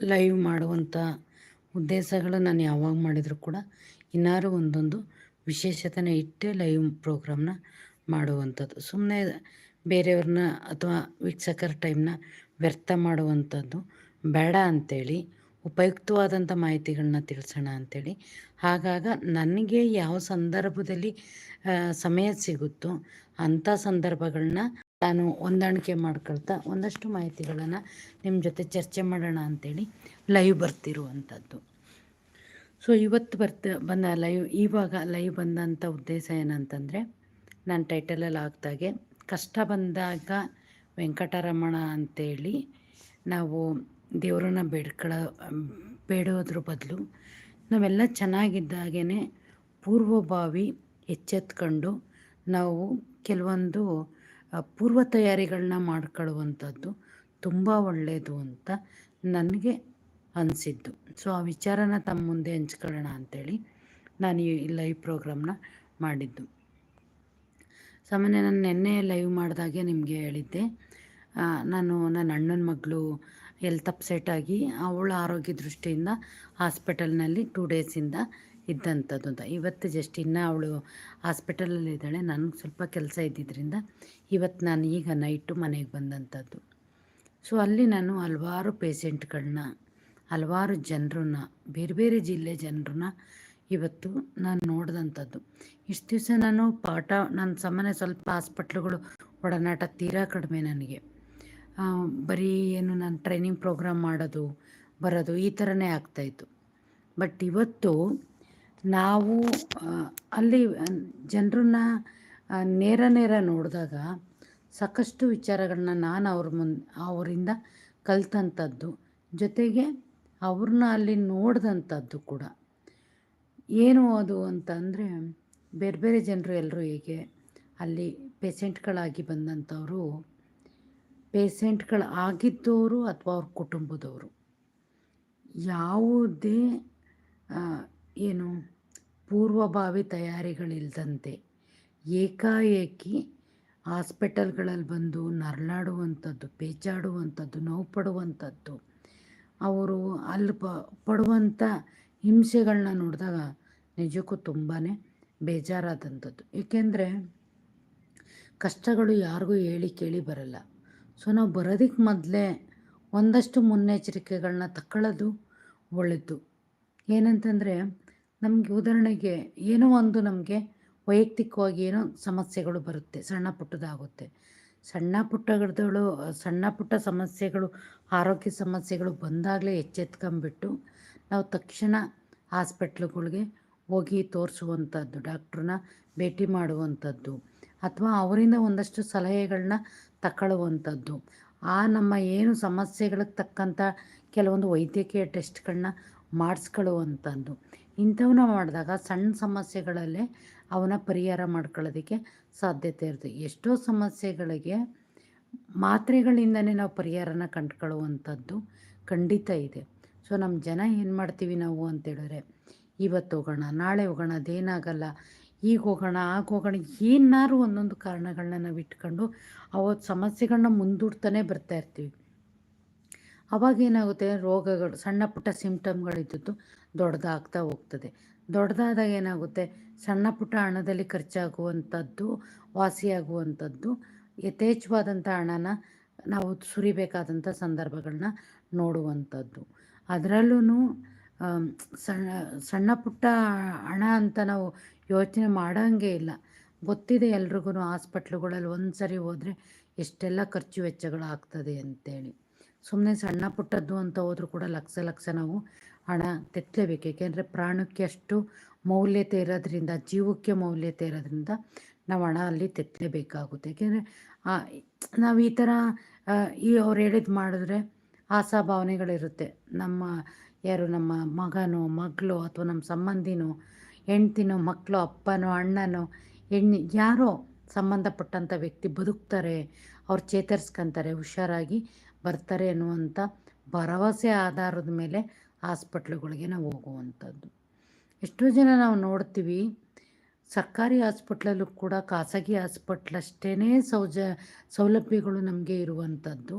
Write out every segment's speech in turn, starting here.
Live ಮಾಡುವಂಥ ಉದ್ದೇಶಗಳು ನಾನು ಯಾವಾಗ ಮಾಡಿದರೂ ಕೂಡ ಇನ್ನಾರು ಒಂದೊಂದು ವಿಶೇಷತೆನ ಇಟ್ಟೇ ಲೈವ್ ಪ್ರೋಗ್ರಾಮ್ನ ಮಾಡುವಂಥದ್ದು. ಸುಮ್ಮನೆ ಬೇರೆಯವ್ರನ್ನ ಅಥವಾ ವೀಕ್ಷಕರ ಟೈಮ್ನ ವ್ಯರ್ಥ ಮಾಡುವಂಥದ್ದು ಬೇಡ ಅಂಥೇಳಿ ಉಪಯುಕ್ತವಾದಂಥ ಮಾಹಿತಿಗಳನ್ನ ತಿಳಿಸೋಣ ಅಂಥೇಳಿ ಹಾಗಾಗ ನನಗೆ ಯಾವ ಸಂದರ್ಭದಲ್ಲಿ ಸಮಯ ಸಿಗುತ್ತೋ ಅಂಥ ಸಂದರ್ಭಗಳನ್ನ ನಾನು ಹೊಂದಾಣಿಕೆ ಮಾಡ್ಕೊಳ್ತಾ ಒಂದಷ್ಟು ಮಾಹಿತಿಗಳನ್ನು ನಿಮ್ಮ ಜೊತೆ ಚರ್ಚೆ ಮಾಡೋಣ ಅಂಥೇಳಿ ಲೈವ್ ಬರ್ತಿರುವಂಥದ್ದು ಸೊ ಇವತ್ತು ಬರ್ತ ಬಂದ ಲೈವ್ ಇವಾಗ ಲೈವ್ ಬಂದಂಥ ಉದ್ದೇಶ ಏನಂತಂದರೆ, ನಾನು ಟೈಟಲಲ್ಲಿ ಆಗ್ದಾಗೆ ಕಷ್ಟ ಬಂದಾಗ ವೆಂಕಟರಮಣ ಅಂಥೇಳಿ ನಾವು ದೇವರನ್ನ ಬೇಡ್ಕೊಳ್ಳೋ ಬೇಡೋದ್ರ ಬದಲು ನಾವೆಲ್ಲ ಚೆನ್ನಾಗಿದ್ದಾಗೇ ಪೂರ್ವಭಾವಿ ಎಚ್ಚೆತ್ಕೊಂಡು ನಾವು ಕೆಲವೊಂದು ಪೂರ್ವ ತಯಾರಿಗಳನ್ನ ಮಾಡ್ಕೊಳ್ಳುವಂಥದ್ದು ತುಂಬ ಒಳ್ಳೆಯದು ಅಂತ ನನಗೆ ಅನಿಸಿದ್ದು. ಸೊ, ಆ ವಿಚಾರನ ತಮ್ಮ ಮುಂದೆ ಹಂಚ್ಕೊಳ್ಳೋಣ ಅಂಥೇಳಿ ನಾನು ಈ ಲೈವ್ ಪ್ರೋಗ್ರಾಮ್ನ ಮಾಡಿದ್ದು. ಸಾಮಾನ್ಯ ನಾನು ನಿನ್ನೆ ಲೈವ್ ಮಾಡಿದಾಗೆ ನಿಮಗೆ ಹೇಳಿದ್ದೆ. ನಾನು ನನ್ನ ಅಣ್ಣನ ಮಗಳು ಎಲ್ತ್ ಅಪ್ಸೆಟ್ ಆಗಿ ಅವಳ ಆರೋಗ್ಯ ದೃಷ್ಟಿಯಿಂದ ಹಾಸ್ಪಿಟಲ್ನಲ್ಲಿ ಟೂ ಡೇಸಿಂದ ಇದ್ದಂಥದ್ದು ಅಂತ ಇವತ್ತು ಜಸ್ಟ್ ಇನ್ನು ಅವಳು ಹಾಸ್ಪಿಟಲಲ್ಲಿ ಇದ್ದಾಳೆ ನನಗೆ ಸ್ವಲ್ಪ ಕೆಲಸ ಇದ್ದಿದ್ದರಿಂದ ಇವತ್ತು ನಾನು ಈಗ ನೈಟು ಮನೆಗೆ ಬಂದಂಥದ್ದು. ಸೊ ಅಲ್ಲಿ ನಾನು ಹಲವಾರು ಪೇಷೆಂಟ್ಗಳನ್ನ, ಹಲವಾರು ಜನರನ್ನ, ಬೇರೆ ಬೇರೆ ಜಿಲ್ಲೆ ಜನರನ್ನ ಇವತ್ತು ನಾನು ನೋಡಿದಂಥದ್ದು. ಇಷ್ಟು ದಿವಸ ನಾನು ಪಾಠ ನನ್ನ ಸಾಮಾನ್ಯ ಸ್ವಲ್ಪ ಹಾಸ್ಪಿಟ್ಲುಗಳು ಒಡನಾಟ ತೀರಾ ಕಡಿಮೆ ನನಗೆ. ಬರೀ ಏನು ನಾನು ಟ್ರೈನಿಂಗ್ ಪ್ರೋಗ್ರಾಮ್ ಮಾಡೋದು, ಬರೋದು ಈ ಥರನೇ ಆಗ್ತಾಯಿತ್ತು ಬಟ್ ಇವತ್ತು ನಾವು ಅಲ್ಲಿ ಜನರನ್ನ ನೇರ ನೇರ ನೋಡಿದಾಗ ಸಾಕಷ್ಟು ವಿಚಾರಗಳನ್ನ ನಾನು ಅವ್ರ ಮುಂದೆ ಅವರಿಂದ ಕಲ್ತಂಥದ್ದು ಜೊತೆಗೆ ಅವ್ರನ್ನ ಅಲ್ಲಿ ನೋಡಿದಂಥದ್ದು ಕೂಡ. ಏನು ಅದು ಅಂತಂದರೆ, ಬೇರೆ ಬೇರೆ ಜನರು ಎಲ್ಲರೂ ಹೇಗೆ ಅಲ್ಲಿ ಪೇಷೆಂಟ್ಗಳಾಗಿ ಬಂದಂಥವರು ಪೇಷೆಂಟ್ಗಳು ಆಗಿದ್ದವರು ಅಥವಾ ಅವ್ರ ಕುಟುಂಬದವರು. ಯಾವುದೇ ಏನು ಪೂರ್ವಭಾವಿ ತಯಾರಿಗಳಿಲ್ಲದಂತೆ ಏಕಾಏಕಿ ಹಾಸ್ಪಿಟಲ್ಗಳಲ್ಲಿ ಬಂದು ನರಳಾಡುವಂಥದ್ದು, ಪೇಚಾಡುವಂಥದ್ದು ನೋವು ಪಡುವಂಥದ್ದು ಅವರು ಅಲ್ಲಿ ಪ, ಪಡುವಂಥ ಹಿಂಸೆಗಳನ್ನ ನೋಡಿದಾಗ ನಿಜಕ್ಕೂ ತುಂಬಾ ಬೇಜಾರಾದಂಥದ್ದು. ಏಕೆಂದರೆ ಕಷ್ಟಗಳು ಯಾರಿಗೂ ಹೇಳಿ ಕೇಳಿ ಬರಲ್ಲ. ಸೊ, ನಾವು ಬರೋದಕ್ಕೆ ಮೊದಲೇ ಒಂದಷ್ಟು ಮುನ್ನೆಚ್ಚರಿಕೆಗಳನ್ನ ತಕ್ಕೊಳ್ಳೋದು ಒಳ್ಳೆಯದು ಏನಂತಂದರೆ ನಮಗೆ ಉದಾಹರಣೆಗೆ ಏನೋ ಒಂದು ನಮಗೆ ವೈಯಕ್ತಿಕವಾಗಿ ಏನೋ ಸಮಸ್ಯೆಗಳು ಬರುತ್ತೆ, ಸಣ್ಣ ಪುಟ್ಟದಾಗುತ್ತೆ. ಸಣ್ಣ ಪುಟ್ಟಗಳು ಸಣ್ಣ ಪುಟ್ಟ ಸಮಸ್ಯೆಗಳು, ಆರೋಗ್ಯ ಸಮಸ್ಯೆಗಳು ಬಂದಾಗಲೇ ಎಚ್ಚೆತ್ಕೊಂಬಿಟ್ಟು ನಾವು ತಕ್ಷಣ ಹಾಸ್ಪಿಟ್ಲುಗಳಿಗೆ ಹೋಗಿ ತೋರಿಸುವಂಥದ್ದು, ಡಾಕ್ಟ್ರನ್ನ ಭೇಟಿ ಮಾಡುವಂಥದ್ದು ಅಥವಾ ಅವರಿಂದ ಒಂದಷ್ಟು ಸಲಹೆಗಳನ್ನ ತಗೊಳ್ಳುವಂಥದ್ದು ಆ ನಮ್ಮ ಏನು ಸಮಸ್ಯೆಗಳಿಗೆ ತಕ್ಕಂಥ ಕೆಲವೊಂದು ವೈದ್ಯಕೀಯ ಟೆಸ್ಟ್ಗಳನ್ನ ಮಾಡಿಸ್ಕೊಳ್ಳುವಂಥದ್ದು. ಇಂಥವನ್ನ ಮಾಡಿದಾಗ ಸಣ್ಣ ಸಮಸ್ಯೆಗಳಲ್ಲೇ ಅವನ ಪರಿಹಾರ ಮಾಡ್ಕೊಳ್ಳೋದಕ್ಕೆ ಸಾಧ್ಯತೆ ಇರುತ್ತೆ. ಎಷ್ಟೋ ಸಮಸ್ಯೆಗಳಿಗೆ ಮಾತ್ರೆಗಳಿಂದನೇ ನಾವು ಪರಿಹಾರನ ಕಂಡುಕೊಳ್ಳುವಂಥದ್ದು ಖಂಡಿತ ಇದೆ. ಸೊ, ನಮ್ಮ ಜನ ಏನು ಮಾಡ್ತೀವಿ ನಾವು ಅಂತೇಳಿದ್ರೆ ಇವತ್ತು ಹೋಗೋಣ, ನಾಳೆ ಹೋಗೋಣ ಅದೇನಾಗಲ್ಲ ಈಗ ಹೋಗೋಣ, ಆಗ ಹೋಗೋಣ ಏನಾರು ಒಂದೊಂದು ಕಾರಣಗಳನ್ನ ನಾವು ಇಟ್ಕೊಂಡು ಅವತ್ತು ಸಮಸ್ಯೆಗಳನ್ನ ಮುಂದೂಡ್ತಾನೆ ಬರ್ತಾ ಇರ್ತೀವಿ. ಅವಾಗ ಏನಾಗುತ್ತೆ? ರೋಗಗಳು, ಸಣ್ಣ ಪುಟ್ಟ ಸಿಂಪ್ಟಮ್ಗಳಿದ್ದು ದೊಡ್ಡದಾಗ್ತಾ ಹೋಗ್ತದೆ. ದೊಡ್ಡದಾದಾಗ ಏನಾಗುತ್ತೆ? ಸಣ್ಣ ಪುಟ್ಟ ಹಣದಲ್ಲಿ ಖರ್ಚಾಗುವಂಥದ್ದು, ವಾಸಿಯಾಗುವಂಥದ್ದು, ಯಥೇಚ್ಛವಾದಂಥ ಹಣನ ನಾವು ಸುರಿಬೇಕಾದಂಥ ಸಂದರ್ಭಗಳನ್ನ ನೋಡುವಂಥದ್ದು. ಅದರಲ್ಲೂ ಸಣ್ಣ ಸಣ್ಣ ಪುಟ್ಟ ಹಣ ಅಂತ ನಾವು ಯೋಚನೆ ಮಾಡೋಂಗೆ ಇಲ್ಲ. ಗೊತ್ತಿದೆ ಎಲ್ರಿಗೂ ಹಾಸ್ಪಿಟ್ಲುಗಳಲ್ಲಿ ಒಂದು ಸರಿ ಹೋದರೆ ಎಷ್ಟೆಲ್ಲ ಖರ್ಚು ವೆಚ್ಚಗಳು ಆಗ್ತದೆ ಅಂತೇಳಿ. ಸುಮ್ಮನೆ ಸಣ್ಣ ಪುಟ್ಟದ್ದು ಅಂತ ಹೋದರೂ ಕೂಡ ಲಕ್ಷ ಲಕ್ಷ ನಾವು ಹಣ ತೆತ್ತಲೇಬೇಕು ಏಕೆಂದರೆ ಪ್ರಾಣಕ್ಕೆ ಅಷ್ಟು ಮೌಲ್ಯತೆ ಇರೋದ್ರಿಂದ, ಜೀವಕ್ಕೆ ಮೌಲ್ಯತೆ ಇರೋದ್ರಿಂದ ನಾವು ಹಣ ಅಲ್ಲಿ ತೆತ್ತಲೇಬೇಕಾಗುತ್ತೆ ಏಕೆಂದರೆ ನಾವು ಈ ಥರ ಈ ಅವ್ರು ಹೇಳಿದ್ ಮಾಡಿದ್ರೆ ಆಸಾಭಾವನೆಗಳಿರುತ್ತೆ ನಮ್ಮ ಯಾರು, ನಮ್ಮ ಮಗನೋ, ಮಗಳು ಅಥವಾ ನಮ್ಮ ಸಂಬಂಧಿನೋ, ಹೆಂಡ್ತಿನೋ, ಮಕ್ಕಳು, ಅಪ್ಪನೋ, ಅಣ್ಣನೋ, ಹೆಣ್ಣು, ಯಾರೋ ಸಂಬಂಧಪಟ್ಟಂಥ ವ್ಯಕ್ತಿ ಬದುಕ್ತಾರೆ, ಅವ್ರು ಚೇತರಿಸ್ಕೊಂತಾರೆ, ಹುಷಾರಾಗಿ ಬರ್ತಾರೆ ಅನ್ನುವಂಥ ಭರವಸೆ ಆಧಾರದ ಮೇಲೆ ಹಾಸ್ಪಿಟ್ಲುಗಳಿಗೆ ನಾವು ಹೋಗುವಂಥದ್ದು. ಎಷ್ಟೋ ಜನ ನಾವು ನೋಡ್ತೀವಿ, ಸರ್ಕಾರಿ ಹಾಸ್ಪಿಟ್ಲಲ್ಲೂ ಕೂಡ ಖಾಸಗಿ ಹಾಸ್ಪಿಟ್ಲಷ್ಟೇ ಸೌಜ, ಸೌಲಭ್ಯಗಳು ನಮಗೆ ಇರುವಂಥದ್ದು.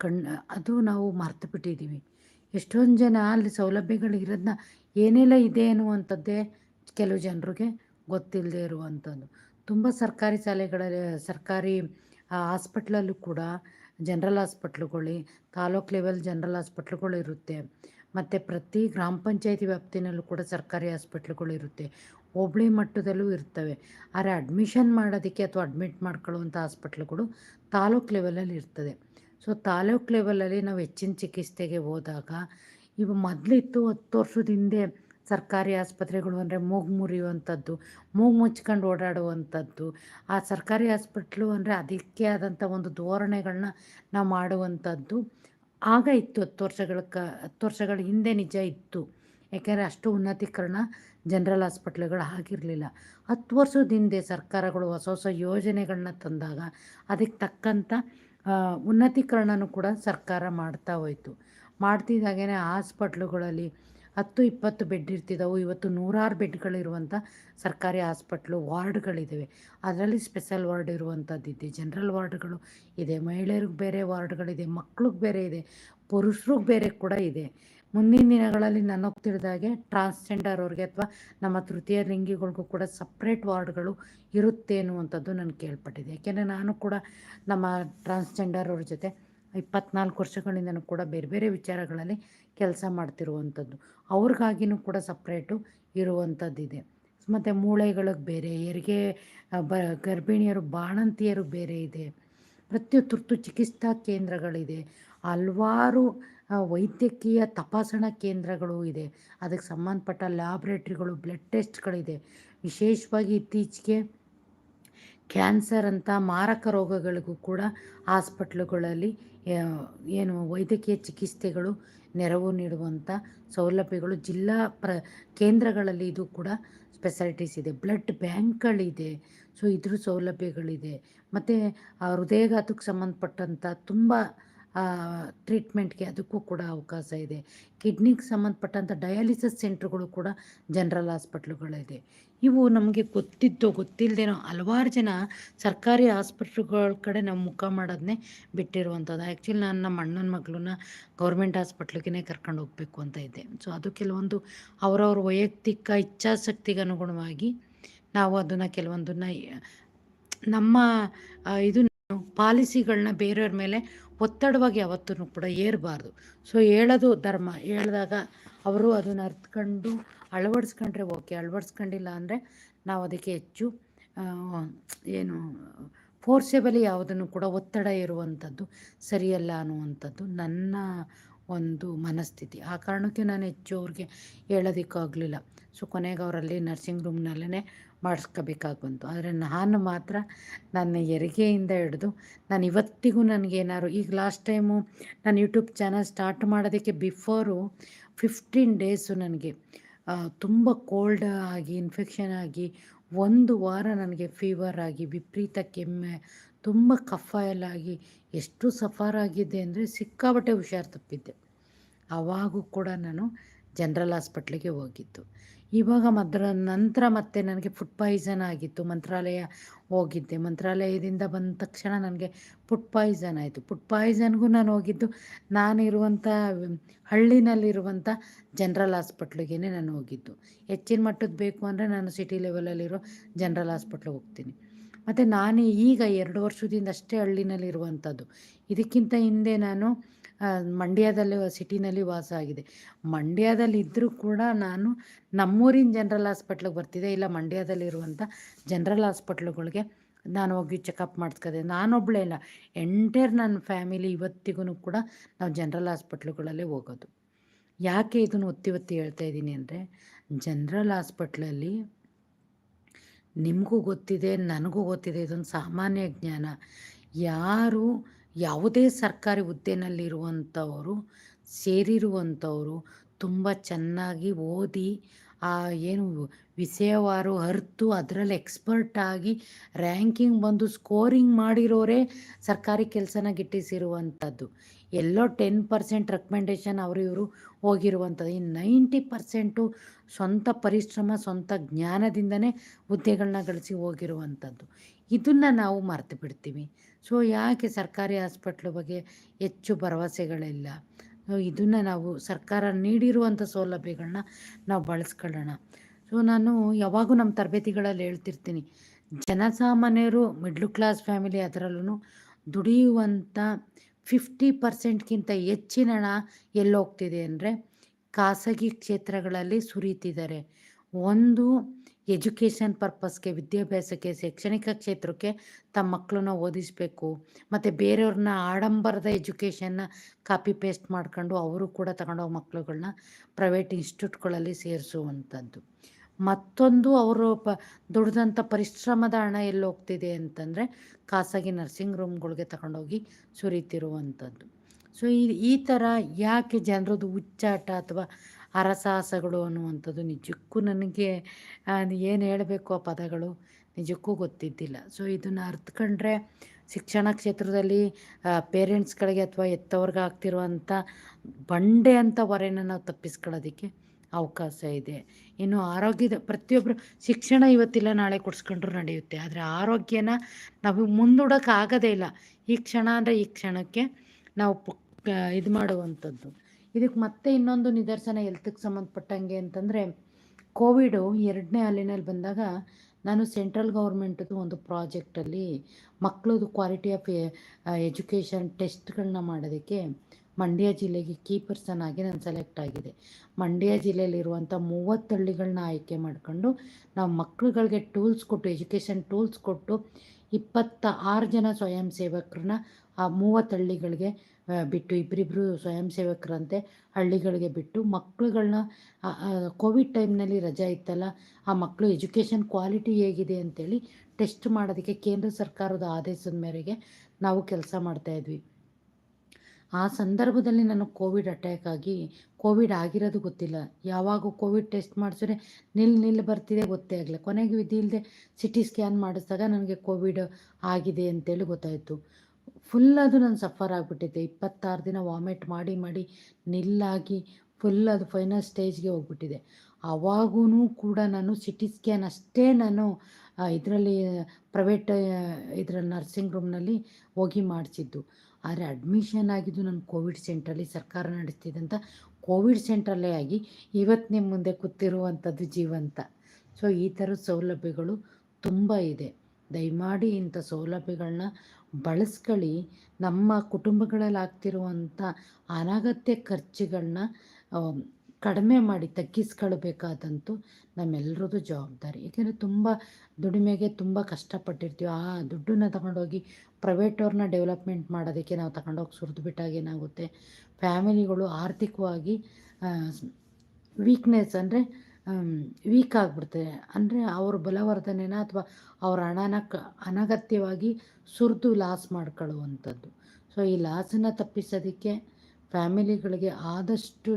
ಕಣ್, ಅದು ನಾವು ಮರ್ತು ಬಿಟ್ಟಿದ್ದೀವಿ. ಎಷ್ಟೊಂದು ಜನ ಅಲ್ಲಿ ಸೌಲಭ್ಯಗಳು ಇರೋದನ್ನ ಏನೆಲ್ಲ ಇದೆ ಅನ್ನುವಂಥದ್ದೇ ಕೆಲವು ಜನರಿಗೆ ಗೊತ್ತಿಲ್ಲದೆ ಇರುವಂಥದ್ದು. ತುಂಬ ಸರ್ಕಾರಿ ಶಾಲೆಗಳಲ್ಲಿ ಸರ್ಕಾರಿ ಹಾಸ್ಪಿಟ್ಲಲ್ಲೂ ಕೂಡ ಜನ್ರಲ್ ಹಾಸ್ಪಿಟ್ಲುಗಳು, ತಾಲೂಕು ಲೆವೆಲ್ ಜನರಲ್ ಹಾಸ್ಪಿಟ್ಲುಗಳು ಇರುತ್ತೆ. ಮತ್ತು ಪ್ರತಿ ಗ್ರಾಮ ಪಂಚಾಯತಿ ವ್ಯಾಪ್ತಿನಲ್ಲೂ ಕೂಡ ಸರ್ಕಾರಿ ಹಾಸ್ಪಿಟ್ಲುಗಳು ಇರುತ್ತೆ. ಹೋಬಳಿ ಮಟ್ಟದಲ್ಲೂ ಇರ್ತವೆ. ಆದರೆ ಅಡ್ಮಿಷನ್ ಮಾಡೋದಕ್ಕೆ ಅಥವಾ ಅಡ್ಮಿಟ್ ಮಾಡ್ಕೊಳ್ಳುವಂಥ ಹಾಸ್ಪಿಟ್ಲುಗಳು ತಾಲೂಕು ಲೆವೆಲಲ್ಲಿ ಇರ್ತದೆ. ಸೊ ತಾಲೂಕು ಲೆವೆಲಲ್ಲಿ ನಾವು ಹೆಚ್ಚಿನ ಚಿಕಿತ್ಸೆಗೆ ಹೋದಾಗ ಇವು ಮೊದಲಿತ್ತು ಹತ್ತು ವರ್ಷದ ಹಿಂದೆ ಸರ್ಕಾರಿ ಆಸ್ಪತ್ರೆಗಳು ಅಂದರೆ ಮೂಗು ಮುರಿಯುವಂಥದ್ದು, ಮೂಗು ಮುಚ್ಕೊಂಡು ಓಡಾಡುವಂಥದ್ದು, ಆ ಸರ್ಕಾರಿ ಹಾಸ್ಪಿಟ್ಲು ಅಂದರೆ ಅದಕ್ಕೆ ಆದಂಥ ಒಂದು ಧೋರಣೆಗಳನ್ನ ನಾವು ಮಾಡುವಂಥದ್ದು. ಆಗ ಇತ್ತು, ಹತ್ತು ವರ್ಷಗಳ ಕ, ಹತ್ತು ವರ್ಷಗಳ ಹಿಂದೆ ನಿಜ ಇತ್ತು. ಯಾಕೆಂದರೆ ಅಷ್ಟು ಉನ್ನತೀಕರಣ ಜನರಲ್ ಹಾಸ್ಪಿಟ್ಲ್ಗಳು ಆಗಿರಲಿಲ್ಲ. ಹತ್ತು ವರ್ಷದ ಹಿಂದೆ ಸರ್ಕಾರಗಳು ಹೊಸ ಹೊಸ ಯೋಜನೆಗಳನ್ನ ತಂದಾಗ ಅದಕ್ಕೆ ತಕ್ಕಂಥ ಉನ್ನತೀಕರಣನೂ ಕೂಡ ಸರ್ಕಾರ ಮಾಡ್ತಾ ಹೋಯಿತು. ಮಾಡ್ತಿದ್ದಾಗೇ ಹಾಸ್ಪಿಟ್ಲುಗಳಲ್ಲಿ ಹತ್ತು ಇಪ್ಪತ್ತು ಬೆಡ್ ಇರ್ತಿದ್ದವು ಇವತ್ತು ನೂರಾರು ಬೆಡ್ಗಳಿರುವಂಥ ಸರ್ಕಾರಿ ಹಾಸ್ಪಿಟ್ಲು ವಾರ್ಡ್ಗಳಿದ್ದಾವೆ ಅದರಲ್ಲಿ ಸ್ಪೆಷಲ್ ವಾರ್ಡ್ ಇರುವಂಥದ್ದಿದೆ ಜನರಲ್ ವಾರ್ಡ್ಗಳು ಇದೆ. ಮಹಿಳೆಯರಿಗೆ ಬೇರೆ ವಾರ್ಡ್ಗಳಿದೆ. ಮಕ್ಳಿಗೆ ಬೇರೆ ಇದೆ. ಪುರುಷರಿಗೆ ಬೇರೆ ಕೂಡ ಇದೆ. ಮುಂದಿನ ದಿನಗಳಲ್ಲಿ ನನಗೆ ತಿಳಿದಾಗೆ ಟ್ರಾನ್ಸ್ಜೆಂಡರ್ ಅವ್ರಿಗೆ ಅಥವಾ ನಮ್ಮ ತೃತೀಯ ಲಿಂಗಿಗಳಿಗೂ ಕೂಡ ಸಪ್ರೇಟ್ ವಾರ್ಡ್ಗಳು ಇರುತ್ತೆ ಅನ್ನುವಂಥದ್ದು ನಾನು ಕೇಳ್ಪಟ್ಟಿದೆ. ಯಾಕೆಂದರೆ ನಾನು ಕೂಡ ನಮ್ಮ ಟ್ರಾನ್ಸ್ಜೆಂಡರ್ ಅವ್ರ ಜೊತೆ ಇಪ್ಪತ್ನಾಲ್ಕು ವರ್ಷಗಳಿಂದನೂ ಕೂಡ ಬೇರೆ ಬೇರೆ ವಿಚಾರಗಳಲ್ಲಿ ಕೆಲಸ ಮಾಡ್ತಿರುವಂಥದ್ದು. ಅವ್ರಿಗಾಗಿನೂ ಕೂಡ ಸಪ್ರೇಟು ಇರುವಂಥದ್ದಿದೆ. ಮತ್ತು ಮೂಳೆಗಳಿಗೆ ಬೇರೆ, ಹೆರಿಗೆ ಬ, ಗರ್ಭಿಣಿಯರು, ಬಾಣಂತಿಯರು ಬೇರೆ ಇದೆ. ಪ್ರತಿ ತುರ್ತು ಚಿಕಿತ್ಸಾ ಕೇಂದ್ರಗಳಿದೆ. ಹಲವಾರು ವೈದ್ಯಕೀಯ ತಪಾಸಣಾ ಕೇಂದ್ರಗಳು ಇದೆ. ಅದಕ್ಕೆ ಸಂಬಂಧಪಟ್ಟ ಲ್ಯಾಬ್ರೇಟ್ರಿಗಳು, ಬ್ಲಡ್ ಟೆಸ್ಟ್ಗಳಿದೆ. ವಿಶೇಷವಾಗಿ ಇತ್ತೀಚೆಗೆ ಕ್ಯಾನ್ಸರ್ ಅಂತ ಮಾರಕ ರೋಗಗಳಿಗೂ ಕೂಡ ಹಾಸ್ಪಿಟ್ಲುಗಳಲ್ಲಿ ಏನು ವೈದ್ಯಕೀಯ ಚಿಕಿತ್ಸೆಗಳು ನೆರವು ನೀಡುವಂಥ ಸೌಲಭ್ಯಗಳು ಜಿಲ್ಲಾ ಪ್ರ, ಕೇಂದ್ರಗಳಲ್ಲಿ ಇದು ಕೂಡ ಸ್ಪೆಷಾಲಿಟೀಸ್ ಇದೆ. ಬ್ಲಡ್ ಬ್ಯಾಂಕ್ಗಳಿದೆ. ಸೊ ಇದ್ರ ಸೌಲಭ್ಯಗಳಿದೆ. ಮತ್ತು ಹೃದಯಘಾತಕ್ಕೆ ಸಂಬಂಧಪಟ್ಟಂಥ ತುಂಬ ಟ್ರೀಟ್ಮೆಂಟ್ಗೆ ಅದಕ್ಕೂ ಕೂಡ ಅವಕಾಶ ಇದೆ. ಕಿಡ್ನಿಗೆ ಸಂಬಂಧಪಟ್ಟಂಥ ಡಯಾಲಿಸಿಸ್ ಸೆಂಟ್ರ್ಗಳು ಕೂಡ ಜನರಲ್ ಹಾಸ್ಪಿಟ್ಲುಗಳಿದೆ ಇವು ನಮಗೆ ಗೊತ್ತಿದ್ದೋ ಗೊತ್ತಿಲ್ಲದೇನೋ ಹಲವಾರು ಜನ ಸರ್ಕಾರಿ ಆಸ್ಪತ್ರೆಗಳ ಕಡೆ ನಾವು ಮುಖ ಮಾಡೋದನ್ನೇ ಬಿಟ್ಟಿರುವಂಥದ್ದು. ಆ್ಯಕ್ಚುಲಿ ನಾನು ನಮ್ಮ ಅಣ್ಣನ ಮಗಳನ್ನ ಗೌರ್ಮೆಂಟ್ ಹಾಸ್ಪಿಟ್ಲಿಗೆ ಕರ್ಕೊಂಡು ಹೋಗಬೇಕು ಅಂತ ಇದ್ದೆ. ಸೊ ಅದು ಕೆಲವೊಂದು ಅವರವ್ರ ವೈಯಕ್ತಿಕ ಇಚ್ಛಾಶಕ್ತಿಗೆ ಅನುಗುಣವಾಗಿ ನಾವು ಅದನ್ನು ಕೆಲವೊಂದನ್ನು, ನಮ್ಮ ಇದು ಪಾಲಿಸಿಗಳನ್ನ ಬೇರೆಯವ್ರ ಮೇಲೆ ಒತ್ತಡವಾಗಿ ಯಾವತ್ತೂ ಕೂಡ ಏರಬಾರ್ದು. ಸೊ ಹೇಳೋದು ಧರ್ಮ. ಹೇಳಿದಾಗ ಅವರು ಅದನ್ನು ಅರ್ಥಕೊಂಡು ಅಳವಡಿಸ್ಕೊಂಡ್ರೆ ಓಕೆ ಅಳವಡಿಸ್ಕೊಂಡಿಲ್ಲ ಅಂದರೆ ನಾವು ಅದಕ್ಕೆ ಹೆಚ್ಚು ಏನು ಫೋರ್ಸೆಬಲಿ ಯಾವುದನ್ನು ಕೂಡ ಒತ್ತಡ ಇರುವಂಥದ್ದು ಸರಿಯಲ್ಲ ಅನ್ನುವಂಥದ್ದು ನನ್ನ ಒಂದು ಮನಸ್ಥಿತಿ. ಆ ಕಾರಣಕ್ಕೆ ನಾನು ಹೆಚ್ಚು ಅವ್ರಿಗೆ ಹೇಳೋದಕ್ಕಾಗಲಿಲ್ಲ. ಸೊ ಕೊನೆಗೆ ಅವರಲ್ಲಿ ನರ್ಸಿಂಗ್ ರೂಮ್ನಲ್ಲೇ ಮಾಡಿಸ್ಕೋಬೇಕಾಗಿ ಬಂತು ಆದರೆ ನಾನು ಮಾತ್ರ ನನ್ನ ಹೆರಿಗೆಯಿಂದ ಹಿಡಿದು ನಾನು ಇವತ್ತಿಗೂ ನನಗೇನಾದ್ರು ಈಗ ಲಾಸ್ಟ್ ಟೈಮು ನಾನು ಯೂಟ್ಯೂಬ್ ಚಾನಲ್ ಸ್ಟಾರ್ಟ್ ಮಾಡೋದಕ್ಕೆ ಬಿಫೋರು ಫಿಫ್ಟೀನ್ ಡೇಸು ನನಗೆ ತುಂಬ ಕೋಲ್ಡ್ ಆಗಿ ಇನ್ಫೆಕ್ಷನ್ ಆಗಿ, ಒಂದು ವಾರ ನನಗೆ ಫೀವರ್ ಆಗಿ, ವಿಪರೀತ ಕೆಮ್ಮೆ, ತುಂಬ ಕಫ ಎಲ್ಲ ಆಗಿ ಎಷ್ಟು ಸಫರ್ ಆಗಿದೆ ಅಂದರೆ ಸಿಕ್ಕಾಬಟ್ಟೆ ಹುಷಾರು ತಪ್ಪಿದ್ದೆ. ಆವಾಗೂ ಕೂಡ ನಾನು ಜನರಲ್ ಹಾಸ್ಪಿಟ್ಲಿಗೆ ಹೋಗಿದ್ದು. ಇವಾಗ ಮದ್ರ, ನಂತರ ಮತ್ತೆ ನನಗೆ ಫುಡ್ ಪಾಯ್ಸನ್ ಆಗಿತ್ತು. ಮಂತ್ರಾಲಯ ಹೋಗಿದ್ದೆ. ಮಂತ್ರಾಲಯದಿಂದ ಬಂದ ತಕ್ಷಣ ನನಗೆ ಫುಡ್ ಪಾಯ್ಸನ್ ಆಯಿತು. ಫುಡ್ ಪಾಯ್ಸನ್ಗೂ ನಾನು ಹೋಗಿದ್ದು ನಾನಿರುವಂಥ ಹಳ್ಳಿನಲ್ಲಿರುವಂಥ ಜನರಲ್ ಹಾಸ್ಪಿಟ್ಲಿಗೆ ನಾನು ಹೋಗಿದ್ದು. ಹೆಚ್ಚಿನ ಮಟ್ಟದ ಬೇಕು ಅಂದರೆ ನಾನು ಸಿಟಿ ಲೆವೆಲಲ್ಲಿರೋ ಜನರಲ್ ಹಾಸ್ಪಿಟ್ಲಿಗೆ ಹೋಗ್ತೀನಿ. ಮತ್ತು ನಾನು ಈಗ ಎರಡು ವರ್ಷದಿಂದ ಅಷ್ಟೇ ಹಳ್ಳಿನಲ್ಲಿರುವಂಥದ್ದು ಇದಕ್ಕಿಂತ ಹಿಂದೆ ನಾನು ಮಂಡ್ಯದಲ್ಲಿ ಸಿಟಿನಲ್ಲಿ ವಾಸ ಆಗಿದೆ. ಮಂಡ್ಯದಲ್ಲಿ ಇದ್ದರೂ ಕೂಡ ನಾನು ನಮ್ಮೂರಿನ ಜನರಲ್ ಹಾಸ್ಪಿಟ್ಲಿಗೆ ಬರ್ತಿದ್ದೆ. ಇಲ್ಲ ಮಂಡ್ಯದಲ್ಲಿರುವಂಥ ಜನರಲ್ ಹಾಸ್ಪಿಟ್ಲುಗಳಿಗೆ ನಾನು ಹೋಗಿ ಚೆಕಪ್ ಮಾಡಿಸ್ಕೋದೆ. ನಾನೊಬ್ಬಳೇ ಇಲ್ಲ. ಎಂಟೈರ್ ನನ್ನ ಫ್ಯಾಮಿಲಿ ಇವತ್ತಿಗೂ ಕೂಡ ನಾವು ಜನರಲ್ ಹಾಸ್ಪಿಟ್ಲುಗಳಲ್ಲೇ ಹೋಗೋದು. ಯಾಕೆ ಇದನ್ನು ಒತ್ತಿ ಒತ್ತಿ ಹೇಳ್ತಾ ಇದ್ದೀನಿ ಅಂದರೆ, ಜನರಲ್ ಹಾಸ್ಪಿಟ್ಲಲ್ಲಿ ನಿಮಗೂ ಗೊತ್ತಿದೆ, ನನಗೂ ಗೊತ್ತಿದೆ. ಇದೊಂದು ಸಾಮಾನ್ಯ ಜ್ಞಾನ. ಯಾರು ಯಾವುದೇ ಸರ್ಕಾರಿ ಹುದ್ದೆನಲ್ಲಿರುವಂಥವರು, ಸೇರಿರುವಂಥವರು ತುಂಬ ಚೆನ್ನಾಗಿ ಓದಿ, ಆ ಏನು ವಿಷಯವಾರು ಅರ್ತು, ಅದರಲ್ಲಿ ಎಕ್ಸ್ಪರ್ಟ್ ಆಗಿ ರ್ಯಾಂಕಿಂಗ್ ಬಂದು ಸ್ಕೋರಿಂಗ್ ಮಾಡಿರೋರೇ ಸರ್ಕಾರಿ ಕೆಲಸನ ಗಿಟ್ಟಿಸಿರುವಂಥದ್ದು. ಎಲ್ಲೋ ಟೆನ್ ಪರ್ಸೆಂಟ್ ರೆಕಮೆಂಡೇಷನ್ ಅವರು ಇವರು ಹೋಗಿರುವಂಥದ್ದು. ಈ ನೈಂಟಿ ಪರ್ಸೆಂಟು ಸ್ವಂತ ಪರಿಶ್ರಮ, ಸ್ವಂತ ಜ್ಞಾನದಿಂದನೇ ಹುದ್ದೆಗಳನ್ನ ಗಳಿಸಿ ಹೋಗಿರುವಂಥದ್ದು. ಇದನ್ನು ನಾವು ಮರೆತು ಬಿಡ್ತೀವಿ. ಸೊ, ಯಾಕೆ ಸರ್ಕಾರಿ ಹಾಸ್ಪಿಟ್ಲ್ ಬಗ್ಗೆ ಹೆಚ್ಚು ಭರವಸೆಗಳಿಲ್ಲ? ಇದನ್ನು ನಾವು ಸರ್ಕಾರ ನೀಡಿರುವಂಥ ಸೌಲಭ್ಯಗಳನ್ನ ನಾವು ಬಳಸ್ಕೊಳ್ಳೋಣ. ಸೊ, ನಾನು ಯಾವಾಗೂ ನಮ್ಮ ತರಬೇತಿಗಳಲ್ಲಿ ಹೇಳ್ತಿರ್ತೀನಿ, ಜನಸಾಮಾನ್ಯರು ಮಿಡ್ಲ್ ಕ್ಲಾಸ್ ಫ್ಯಾಮಿಲಿ ಅದರಲ್ಲೂ ದುಡಿಯುವಂಥ ಫಿಫ್ಟಿ ಪರ್ಸೆಂಟ್ಗಿಂತ ಹೆಚ್ಚಿನ ಹಣ ಎಲ್ಲೋಗ್ತಿದೆ. ಅಂದರೆ ಖಾಸಗಿ ಕ್ಷೇತ್ರಗಳಲ್ಲಿ ಸುರಿತಿದ್ದಾರೆ. ಒಂದು ಎಜುಕೇಷನ್ ಪರ್ಪಸ್ಗೆ, ವಿದ್ಯಾಭ್ಯಾಸಕ್ಕೆ, ಶೈಕ್ಷಣಿಕ ಕ್ಷೇತ್ರಕ್ಕೆ ತಮ್ಮ ಮಕ್ಕಳನ್ನ ಓದಿಸಬೇಕು. ಮತ್ತು ಬೇರೆಯವ್ರನ್ನ ಆಡಂಬರದ ಎಜುಕೇಷನ್ನ ಕಾಪಿ ಪೇಸ್ಟ್ ಮಾಡ್ಕೊಂಡು ಅವರು ಕೂಡ ತಗೊಂಡೋಗಿ ಮಕ್ಕಳುಗಳನ್ನ ಪ್ರೈವೇಟ್ ಇನ್ಸ್ಟಿಟ್ಯೂಟ್ಗಳಲ್ಲಿ ಸೇರಿಸುವಂಥದ್ದು. ಮತ್ತೊಂದು ಅವರು ಪ, ದುಡ್ದಂಥ ಪರಿಶ್ರಮದ ಹಣ ಎಲ್ಲಿ ಹೋಗ್ತಿದೆ ಅಂತಂದರೆ ಖಾಸಗಿ ನರ್ಸಿಂಗ್ ರೂಮ್ಗಳಿಗೆ ತಗೊಂಡೋಗಿ ಸುರಿತಿರುವಂಥದ್ದು. ಸೊ ಈ ಈ ಥರ ಯಾಕೆ ಜನರದ್ದು ಹುಚ್ಚಾಟ ಅಥವಾ ಅರಸಾಹಸಗಳು ಅನ್ನುವಂಥದ್ದು ನಿಜಕ್ಕೂ ನನಗೆ ಏನು ಹೇಳಬೇಕು ಆ ಪದಗಳು? ನಿಜಕ್ಕೂ ಗೊತ್ತಿದ್ದಿಲ್ಲ. ಸೊ ಇದನ್ನು ಅರ್ಥಕೊಂಡ್ರೆ ಶಿಕ್ಷಣ ಕ್ಷೇತ್ರದಲ್ಲಿ ಪೇರೆಂಟ್ಸ್ಗಳಿಗೆ ಅಥವಾ ಎತ್ತವ್ರಿಗೆ ಆಗ್ತಿರುವಂಥ ಬಂಡೆ ಅಂತ ಹೊರೆಯನ್ನು ನಾವು ತಪ್ಪಿಸ್ಕೊಳ್ಳೋದಕ್ಕೆ ಅವಕಾಶ ಇದೆ. ಇನ್ನು ಆರೋಗ್ಯದ ಪ್ರತಿಯೊಬ್ಬರು ಶಿಕ್ಷಣ ಇವತ್ತಿಲ್ಲ, ನಾಳೆ ಕೊಡಿಸ್ಕೊಂಡ್ರು ನಡೆಯುತ್ತೆ. ಆದರೆ ಆರೋಗ್ಯನ ನಾವು ಮುಂದೂಡೋಕ್ಕಾಗೋದೇ ಇಲ್ಲ. ಈ ಕ್ಷಣ ಅಂದರೆ ಈ ಕ್ಷಣಕ್ಕೆ ನಾವು ಇದು ಮಾಡುವಂಥದ್ದು. ಇದಕ್ಕೆ ಮತ್ತೆ ಇನ್ನೊಂದು ನಿದರ್ಶನ ಎಲ್ತಿಗೆ ಸಂಬಂಧಪಟ್ಟಂಗೆ ಅಂತಂದರೆ, ಕೋವಿಡು ಎರಡನೇ ಅಲ್ಲಿನಲ್ಲಿ ಬಂದಾಗ ನಾನು ಸೆಂಟ್ರಲ್ ಗೌರ್ಮೆಂಟದು ಒಂದು ಪ್ರಾಜೆಕ್ಟಲ್ಲಿ ಮಕ್ಕಳದು ಕ್ವಾಲಿಟಿ ಆಫ್ ಎಜುಕೇಷನ್ ಟೆಸ್ಟ್ಗಳನ್ನ ಮಾಡೋದಕ್ಕೆ ಮಂಡ್ಯ ಜಿಲ್ಲೆಗೆ ಕೀ ಪರ್ಸನ್ ಆಗಿ ನಾನು ಸೆಲೆಕ್ಟ್ ಆಗಿದೆ. ಮಂಡ್ಯ ಜಿಲ್ಲೆಯಲ್ಲಿರುವಂಥ ಮೂವತ್ತು ಹಳ್ಳಿಗಳನ್ನ ಆಯ್ಕೆ ಮಾಡಿಕೊಂಡು ನಾವು ಮಕ್ಕಳುಗಳಿಗೆ ಟೂಲ್ಸ್ ಕೊಟ್ಟು, ಎಜುಕೇಷನ್ ಟೂಲ್ಸ್ ಕೊಟ್ಟು ಇಪ್ಪತ್ತ ಆರು ಜನ ಸ್ವಯಂ ಸೇವಕರನ್ನ ಆ ಮೂವತ್ತು ಹಳ್ಳಿಗಳಿಗೆ ಬಿಟ್ಟು ಇಬ್ಬರಿಬ್ಬರು ಸ್ವಯಂ ಸೇವಕರಂತೆ ಹಳ್ಳಿಗಳಿಗೆ ಬಿಟ್ಟು ಮಕ್ಕಳುಗಳನ್ನ ಕೋವಿಡ್ ಟೈಮ್ನಲ್ಲಿ ರಜಾ ಇತ್ತಲ್ಲ, ಆ ಮಕ್ಕಳು ಎಜುಕೇಷನ್ ಕ್ವಾಲಿಟಿ ಹೇಗಿದೆ ಅಂತೇಳಿ ಟೆಸ್ಟ್ ಮಾಡೋದಕ್ಕೆ ಕೇಂದ್ರ ಸರ್ಕಾರದ ಆದೇಶದ ಮೇರೆಗೆ ನಾವು ಕೆಲಸ ಮಾಡ್ತಾಯಿದ್ವಿ ಆ ಸಂದರ್ಭದಲ್ಲಿ ನಾನು ಕೋವಿಡ್ ಅಟ್ಯಾಕ್ ಆಗಿ ಕೋವಿಡ್ ಆಗಿರೋದು ಗೊತ್ತಿಲ್ಲ. ಯಾವಾಗ ಕೋವಿಡ್ ಟೆಸ್ಟ್ ಮಾಡಿಸಿದ್ರೆ ನಿಲ್ ನಿಲ್ ಬರ್ತಿದೆ, ಗೊತ್ತೇ ಆಗಲ್ಲ ಕೊನೆಗೆ ವಿಧಿ ಇಲ್ಲದೆ ಸಿ ಟಿ ಸ್ಕ್ಯಾನ್ ಮಾಡಿಸಿದಾಗ ನನಗೆ ಕೋವಿಡ್ ಆಗಿದೆ ಅಂತೇಳಿ ಗೊತ್ತಾಯಿತು. ಫುಲ್ ಅದು ನಾನು ಸಫರ್ ಆಗಿಬಿಟ್ಟಿದ್ದೆ. ಇಪ್ಪತ್ತಾರು ದಿನ ವಾಮಿಟ್ ಮಾಡಿ ಮಾಡಿ ನಿಲ್ಲಾಗಿ ಫುಲ್ ಅದು ಫೈನಲ್ ಸ್ಟೇಜ್ಗೆ ಹೋಗ್ಬಿಟ್ಟಿದೆ. ಆವಾಗೂ ಕೂಡ ನಾನು ಸಿ ಟಿ ಸ್ಕ್ಯಾನ್ ಅಷ್ಟೇ ನಾನು ಇದರಲ್ಲಿ ಪ್ರೈವೇಟ್ ಇದರಲ್ಲಿ ನರ್ಸಿಂಗ್ ರೂಮ್ನಲ್ಲಿ ಹೋಗಿ ಮಾಡಿಸಿದ್ದು. ಆದರೆ ಅಡ್ಮಿಷನ್ ಆಗಿದ್ದು ನನ್ನ ಕೋವಿಡ್ ಸೆಂಟ್ರಲ್ಲಿ ಸರ್ಕಾರ ನಡೆಸ್ತಿದ್ದಂಥ ಕೋವಿಡ್ ಸೆಂಟ್ರಲ್ಲೇ ಆಗಿ ಇವತ್ತು ನಿಮ್ಮ ಮುಂದೆ ಕೂತಿರುವಂಥದ್ದು ಜೀವಂತ. ಸೊ ಈ ಥರದ ಸೌಲಭ್ಯಗಳು ತುಂಬ ಇದೆ. ದಯಮಾಡಿ ಇಂಥ ಸೌಲಭ್ಯಗಳನ್ನ ಬಳಸ್ಕೊಳ್ಳಿ ನಮ್ಮ ಕುಟುಂಬಗಳಲ್ಲಿ ಆಗ್ತಿರುವಂಥ ಅನಗತ್ಯ ಖರ್ಚುಗಳನ್ನ ಕಡಿಮೆ ಮಾಡಿ ತಗ್ಗಿಸ್ಕೊಳ್ಬೇಕಾದಂತೂ ನಮ್ಮೆಲ್ಲರದ್ದು ಜವಾಬ್ದಾರಿ. ಏಕೆಂದರೆ ತುಂಬ ದುಡಿಮೆಗೆ ತುಂಬ ಕಷ್ಟಪಟ್ಟಿರ್ತೀವಿ. ಆ ದುಡ್ಡನ್ನ ತಗೊಂಡೋಗಿ ಪ್ರೈವೇಟವ್ರನ್ನ ಡೆವಲಪ್ಮೆಂಟ್ ಮಾಡೋದಕ್ಕೆ ನಾವು ತಗೊಂಡೋಗಿ ಸುರಿದು ಬಿಟ್ಟಾಗ ಏನಾಗುತ್ತೆ? ಫ್ಯಾಮಿಲಿಗಳು ಆರ್ಥಿಕವಾಗಿ ವೀಕ್ನೆಸ್ ಅಂದರೆ ವೀಕ್ ಆಗಿಬಿಡ್ತದೆ. ಅಂದರೆ ಅವ್ರ ಬಲವರ್ಧನೆನ ಅಥವಾ ಅವ್ರ ಹಣನ ಕ, ಅನಗತ್ಯವಾಗಿ ಸುರಿದು ಲಾಸ್ ಮಾಡ್ಕೊಳ್ಳುವಂಥದ್ದು. ಸೊ ಈ ಲಾಸನ್ನು ತಪ್ಪಿಸೋದಕ್ಕೆ ಫ್ಯಾಮಿಲಿಗಳಿಗೆ ಆದಷ್ಟು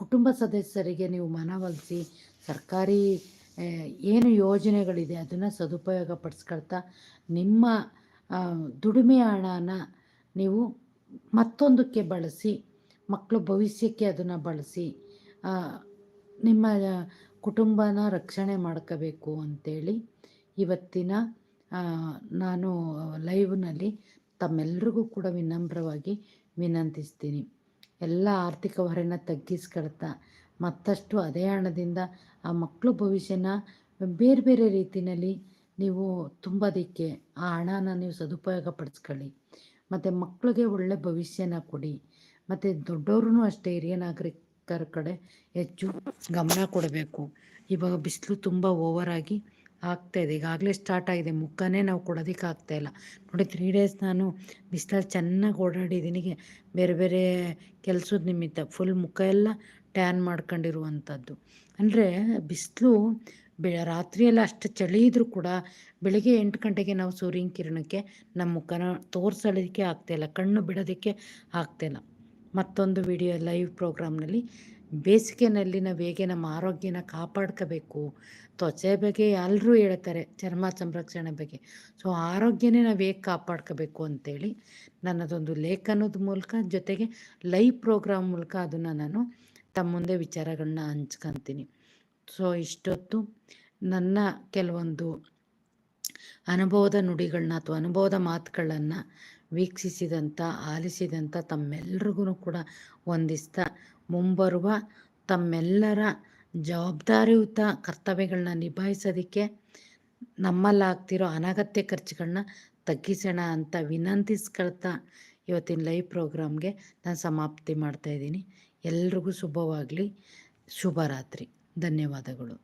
ಕುಟುಂಬ ಸದಸ್ಯರಿಗೆ ನೀವು ಮನವೊಲಿಸಿ ಸರ್ಕಾರಿ ಏನು ಯೋಜನೆಗಳಿದೆ ಅದನ್ನು ಸದುಪಯೋಗ ಪಡಿಸ್ಕೊಳ್ತಾ ನಿಮ್ಮ ದುಡಿಮೆ ಹಣನ ನೀವು ಮತ್ತೊಂದಕ್ಕೆ ಬಳಸಿ ಮಕ್ಕಳು ಭವಿಷ್ಯಕ್ಕೆ ಅದನ್ನು ಬಳಸಿ ನಿಮ್ಮ ಕುಟುಂಬನ ರಕ್ಷಣೆ ಮಾಡ್ಕೋಬೇಕು ಅಂಥೇಳಿ ಇವತ್ತಿನ ನಾನು ಲೈವ್ನಲ್ಲಿ ತಮ್ಮೆಲ್ರಿಗೂ ಕೂಡ ವಿನಮ್ರವಾಗಿ ವಿನಂತಿಸ್ತೀನಿ. ಎಲ್ಲ ಆರ್ಥಿಕ ಹೊರೆನ ತಗ್ಗಿಸ್ಕೊಳ್ತಾ, ಮತ್ತಷ್ಟು ಅದೇ ಹಣದಿಂದ ಆ ಮಕ್ಕಳ ಭವಿಷ್ಯನ ಬೇರೆ ಬೇರೆ ರೀತಿಯಲ್ಲಿ ನೀವು ತುಂಬೋದಕ್ಕೆ ಆ ಹಣನ ನೀವು ಸದುಪಯೋಗ ಪಡಿಸ್ಕೊಳ್ಳಿ ಮತ್ತು ಮಕ್ಕಳಿಗೆ ಒಳ್ಳೆ ಭವಿಷ್ಯನ ಕೊಡಿ. ಮತ್ತು ದೊಡ್ಡವ್ರೂ ಅಷ್ಟೇ, ಹಿರಿಯ ನಾಗರಿಕರ ಕಡೆ ಹೆಚ್ಚು ಗಮನ ಕೊಡಬೇಕು. ಇವಾಗ ಬಿಸಿಲು ತುಂಬ ಓವರಾಗಿ ಆಗ್ತಾಯಿದೆ ಈಗಾಗಲೇ ಸ್ಟಾರ್ಟ್ ಆಗಿದೆ. ಮುಖನೇ ನಾವು ಕೊಡೋದಕ್ಕೆ ಆಗ್ತಾಯಿಲ್ಲ ನೋಡಿ ತ್ರೀ ಡೇಸ್ ನಾನು ಬಿಸಿಲಲ್ಲಿ ಚೆನ್ನಾಗಿ ಓಡಾಡಿದ್ದೀನಿ. ಬೇರೆ ಬೇರೆ ಕೆಲಸದ ನಿಮಿತ್ತ ಫುಲ್ ಮುಖ ಎಲ್ಲ ಟ್ಯಾನ್ ಮಾಡ್ಕೊಂಡಿರುವಂಥದ್ದು. ಅಂದರೆ ಬಿಸಿಲು ಬೆ, ರಾತ್ರಿಯೆಲ್ಲ ಅಷ್ಟು ಚಳಿ ಇದ್ದರೂ ಕೂಡ ಬೆಳಿಗ್ಗೆ ಎಂಟು ಗಂಟೆಗೆ ನಾವು ಸೂರ್ಯನ ಕಿರಣಕ್ಕೆ ನಮ್ಮ ಮುಖನ ತೋರಿಸೋದಕ್ಕೆ ಆಗ್ತಾಯಿಲ್ಲ ಕಣ್ಣು ಬಿಡೋದಕ್ಕೆ ಆಗ್ತಾಯಿಲ್ಲ ಮತ್ತೊಂದು ವಿಡಿಯೋ ಲೈವ್ ಪ್ರೋಗ್ರಾಮ್ನಲ್ಲಿ ಬೇಸಿಗೆನಲ್ಲಿ ನಾವು ಹೇಗೆ ನಮ್ಮ ಆರೋಗ್ಯನ ಕಾಪಾಡ್ಕೋಬೇಕು? ತ್ವಚೆ ಬಗ್ಗೆ ಎಲ್ಲರೂ ಹೇಳ್ತಾರೆ, ಚರ್ಮ ಸಂರಕ್ಷಣೆ ಬಗ್ಗೆ. ಸೊ, ಆರೋಗ್ಯನೇ ನಾವು ಹೇಗೆ ಕಾಪಾಡ್ಕೋಬೇಕು ಅಂತೇಳಿ ನನ್ನದೊಂದು ಲೇಖನದ ಮೂಲಕ, ಜೊತೆಗೆ ಲೈವ್ ಪ್ರೋಗ್ರಾಮ್ ಮೂಲಕ ಅದನ್ನು ನಾನು ತಮ್ಮ ಮುಂದೆ ವಿಚಾರಗಳನ್ನ ಹಂಚ್ಕೊತೀನಿ. ಸೊ, ಇಷ್ಟೊತ್ತು ನನ್ನ ಕೆಲವೊಂದು ಅನುಭವದ ನುಡಿಗಳನ್ನ ಅಥವಾ ಅನುಭವದ ಮಾತುಗಳನ್ನು ವೀಕ್ಷಿಸಿದಂಥ ಆಲಿಸಿದಂಥ ತಮ್ಮೆಲ್ರಿಗೂ ಕೂಡ ವಂದಿಸ್ತಾ ಮುಂಬರುವ ತಮ್ಮೆಲ್ಲರ ಜವಾಬ್ದಾರಿಯುತ ಕರ್ತವ್ಯಗಳನ್ನ ನಿಭಾಯಿಸೋದಕ್ಕೆ ನಮ್ಮಲ್ಲಾಗ್ತಿರೋ ಅನಗತ್ಯ ಖರ್ಚುಗಳನ್ನ ತಗ್ಗಿಸೋಣ ಅಂತ ವಿನಂತಿಸ್ಕೊಳ್ತಾ ಇವತ್ತಿನ ಲೈವ್ ಪ್ರೋಗ್ರಾಮ್ಗೆ ನಾನು ಸಮಾಪ್ತಿ ಮಾಡ್ತಾಯಿದ್ದೀನಿ ಎಲ್ರಿಗೂ ಶುಭವಾಗಲಿ. ಶುಭರಾತ್ರಿ. ಧನ್ಯವಾದಗಳು.